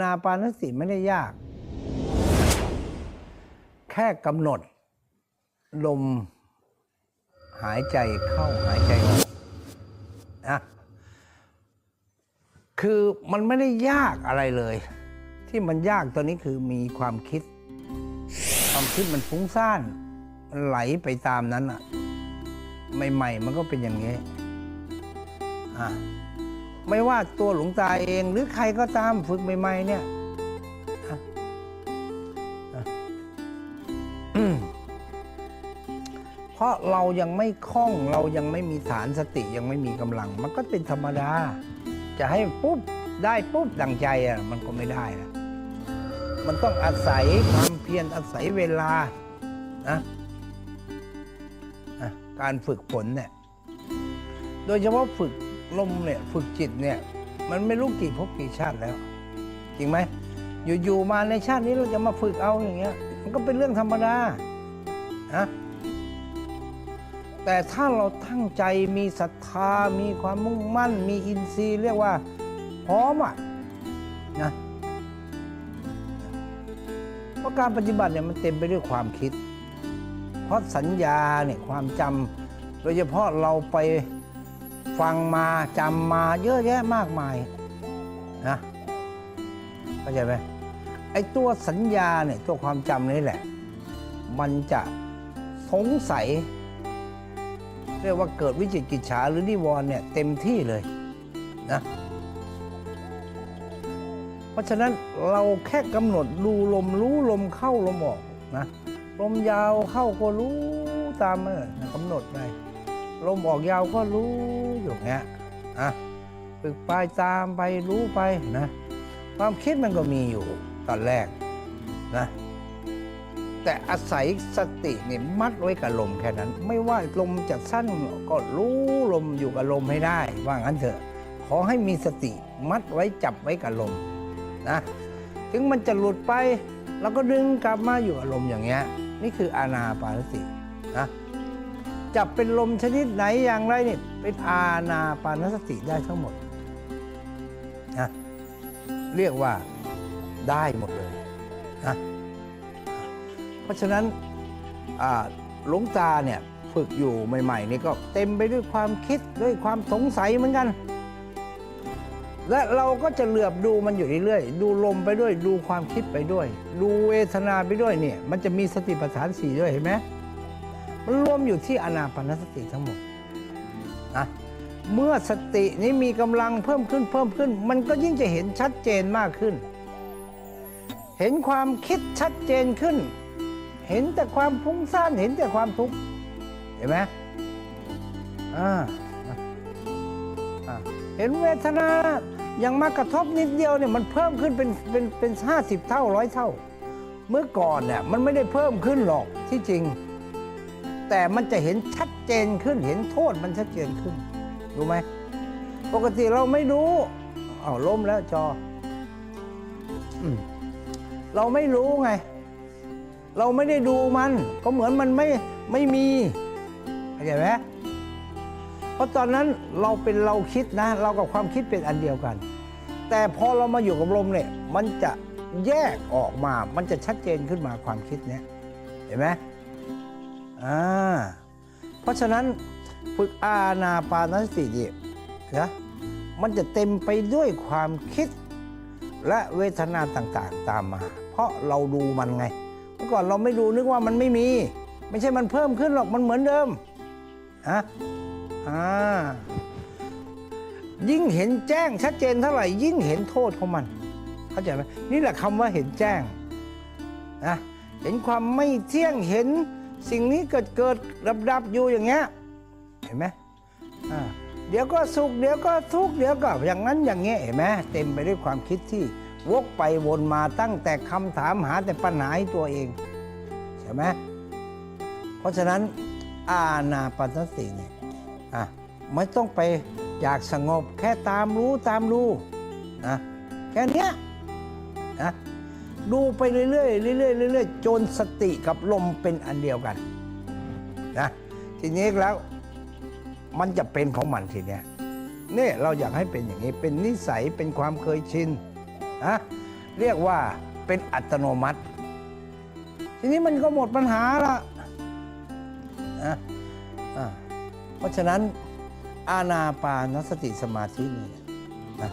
นาปานสติไม่ได้ยาก แค่กำหนด ลมหายใจเข้าหายใจออกนะคือมันไม่ได้ยากอะไรเลย ที่มันยากตอนนี้คือมีความคิด ความคิดมันฟุ้งซ่านมันไหลไปตามนั้นอะใหม่ ๆ มันก็เป็นอย่างนี้อะ ไม่ว่าตัวหลวงตาเองหรือใครก็ตามฝึกใหม่ๆเนี่ยเพราะเรายังไม่คล่องเรายังไม่มีฐานสติยังไม่มีกำลัง มันก็เป็นธรรมดา จะให้ปุ๊บได้ปุ๊บดังใจอะมันก็ไม่ได้นะมันต้องอาศัยความเพียรอาศัยเวลานะการฝึกฝนเนี่ยโดยเฉพาะฝึก ลมเนี่ยฝึกจิตเนี่ย มันไม่รู้กี่ภพกี่ชาติแล้ว จริงไหมอยู่ๆมาในชาตินี้เราจะมาฝึกเอาอย่างเงี้ย มันก็เป็นเรื่องธรรมดานะแต่ถ้าเราตั้งใจมีศรัทธา มีความมุ่งมั่น มีอินทรีย์ เรียกว่าพร้อมอะนะเพราะการปฏิบัติเนี่ยมันเต็มไปด้วยความคิด เพราะสัญญาเนี่ยความจำโดยเฉพาะเราไป ฟังมาจำมาเยอะแยะมากมายนะเข้าใจไหมไอ้ตัวสัญญาเนี่ยตัวความจำนี่แหละ มันจะสงสัย เรียกว่าเกิดวิจิกิจฉาหรือนิวรณ์เนี่ยเต็มที่เลยนะเพราะฉะนั้นเราแค่กำหนดดูลมรู้ลมเข้าลมออกนะลมยาวเข้าก็รู้ตามเออนกำหนดไป ลมออกยาวก็รู้อยู่เงี้ยอะฝึกไปตามไปรู้ไปนะ ความคิดมันก็มีอยู่ตอนแรกนะ แต่อาศัยสติเนี่ยมัดไว้กับลมแค่นั้น ไม่ว่าลมจะสั้นก็รู้ลมอยู่กับลมให้ได้ ว่างั้นเถอะ ขอให้มีสติมัดไว้จับไว้กับลมนะ ถึงมันจะหลุดไปเราก็ดึงกลับมาอยู่กับลมอย่างเงี้ย นี่คืออานาปานสตินะ จับเป็นลมชนิดไหนอย่างไรเนี่ยเป็นอานาปานสติได้ทั้งหมดนะเรียกว่าได้หมดเลยนะเพราะฉะนั้นหลวงตาเนี่ยฝึกอยู่ใหม่ๆนี่ก็เต็มไปด้วยความคิดด้วยความสงสัยเหมือนกัน และเราก็จะเหลือบดูมันอยู่เรื่อยๆดูลมไปด้วย ดูความคิดไปด้วย ดูเวทนาไปด้วยเนี่ยมันจะมีสติปัฏฐานสี่ด้วยเห็นไหม มันรวมอยู่ที่อนาปานสติทั้งหมดนะเมื่อสตินี้มีกำลังเพิ่มขึ้นเพิ่มขึ้น มันก็ยิ่งจะเห็นชัดเจนมากขึ้น เห็นความคิดชัดเจนขึ้น เห็นแต่ความฟุ้งซ่านเห็นแต่ความทุกข์เห็นไหมอ่าอ่าเห็นเวทนาอย่างมากระทบนิดเดียวเนี่ยมันเพิ่มขึ้นเป็นเป็นเป็นห้าสิบเท่าร้อยเท่า เมื่อก่อนเนี่ยมันไม่ได้เพิ่มขึ้นหรอกที่จริง แต่มันจะเห็นชัดเจนขึ้น เห็นโทษมันชัดเจนขึ้นรู้ไหมปกติเราไม่รู้อ้าล้มแล้วจออเราไม่รู้ไง เราไม่ได้ดูมัน ก็เหมือนมันไม่ไม่มีเข้าใจไหมเพราะตอนนั้นเราเป็นเราคิดนะ เรากับความคิดเป็นอันเดียวกัน แต่พอเรามาอยู่กับลมเนี่ยมันจะแยกออกมา มันจะชัดเจนขึ้นมาความคิดเนี้ยเห็นไหม อ่าเพราะฉะนั้นฝึกอาณาปานสติเนี่ยนะมันจะเต็มไปด้วยความคิดและเวทนาต่างๆ ตามมา เพราะเราดูมันไง เมื่อก่อนเราไม่ดูนึกว่ามันไม่มี ไม่ใช่มันเพิ่มขึ้นหรอกมันเหมือนเดิมฮะอ่ายิ่งเห็นแจ้งชัดเจนเท่าไหร่ ยิ่งเห็นโทษของมัน เข้าใจไหมนี่แหละคำว่าเห็นแจ้งนะเห็นความไม่เที่ยงเห็น สิ่งนี้เกิดเกิดดับดับอยู่อย่างเงี้ยเห็นไหมเดี๋ยวก็สุขเดี๋ยวก็ทุกข์เดี๋ยวก็อย่างนั้นอย่างเงี้ยเห็นไหมเต็มไปด้วยความคิดที่วกไปวนมาตั้งแต่คำถามหาแต่ปัญหาให้ตัวเองใช่ไหมเพราะฉะนั้นอาณาปานสติเนี่ยอะไม่ต้องไปอยากสงบแค่ตามรู้ตามรู้นะแค่เนี้ยนะ ดูไปเรื่อยๆเรื่อยๆเรื่อยๆจนสติกับลมเป็นอันเดียวกันนะทีนี้แล้วมันจะเป็นของมันทีเนี้ยนี่เราอยากให้เป็นอย่างนี้เป็นนิสัยเป็นความเคยชินนะเรียกว่าเป็นอัตโนมัติ ทีนี้มันก็หมดปัญหาละนะเพราะฉะนั้นอาณาปานสติสมาธินี่นะ